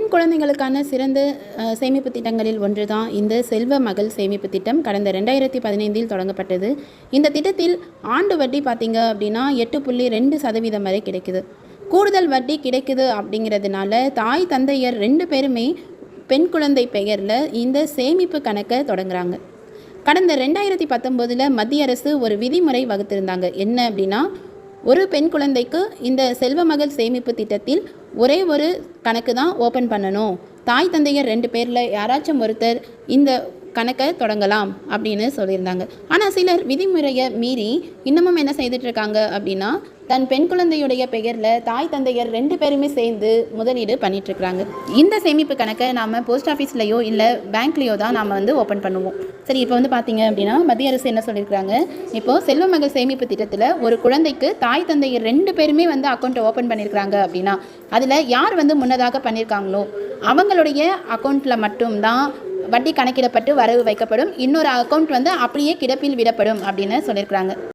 பெண் குழந்தைகளுக்கான சிறந்த சேமிப்பு திட்டங்களில் ஒன்று தான் இந்த செல்வ மகள் சேமிப்பு திட்டம். கடந்த ரெண்டாயிரத்தி பதினைந்தில் தொடங்கப்பட்டது. இந்த திட்டத்தில் ஆண்டு வட்டி பார்த்தீங்க அப்படின்னா எட்டு புள்ளி ரெண்டு சதவீதம் வரை கிடைக்குது. கூடுதல் வட்டி கிடைக்குது அப்படிங்கிறதுனால தாய் தந்தையர் ரெண்டு பேருமே பெண் குழந்தை பெயரில் இந்த சேமிப்பு கணக்கை தொடங்குறாங்க. கடந்த ரெண்டாயிரத்தி பத்தொம்போதில் மத்திய அரசு ஒரு விதிமுறை வகுத்திருந்தாங்க. என்ன அப்படின்னா ஒரு பெண் குழந்தைக்கு இந்த செல்வமகள் சேமிப்பு திட்டத்தில் ஒரே ஒரு கணக்கு தான் ஓப்பன் பண்ணணும். தாய் தந்தையர் ரெண்டு பேரில் யாராச்சும் ஒருத்தர் இந்த கணக்கை தொடங்கலாம் அப்படின்னு சொல்லியிருந்தாங்க. ஆனால் சிலர் விதிமுறையை மீறி இன்னமும் என்ன செய்துட்டு இருக்காங்க அப்படின்னா தன் பெண் குழந்தையுடைய பெயரில் தாய் தந்தையர் ரெண்டு பேருமே சேர்ந்து முதலீடு பண்ணிட்டுருக்குறாங்க. இந்த சேமிப்பு கணக்கை நாம் போஸ்ட் ஆஃபீஸ்லையோ இல்லை பேங்க்லேயோ தான் நாம் வந்து ஓப்பன் பண்ணுவோம். சரி இப்போ வந்து பார்த்தீங்க அப்படின்னா மத்திய அரசு என்ன சொல்லியிருக்கிறாங்க இப்போது செல்வ மகள் சேமிப்பு திட்டத்தில் ஒரு குழந்தைக்கு தாய் தந்தையர் ரெண்டு பேருமே வந்து அக்கௌண்ட்டை ஓப்பன் பண்ணியிருக்கிறாங்க அப்படின்னா அதில் யார் வந்து முன்னதாக பண்ணியிருக்காங்களோ அவங்களுடைய அக்கௌண்ட்டில் மட்டும்தான் வட்டி கணக்கிடப்பட்டு வரவு வைக்கப்படும். இன்னொரு அக்கௌண்ட் வந்து அப்படியே கிடப்பில் விடப்படும் அப்படின்னு சொல்லியிருக்கிறாங்க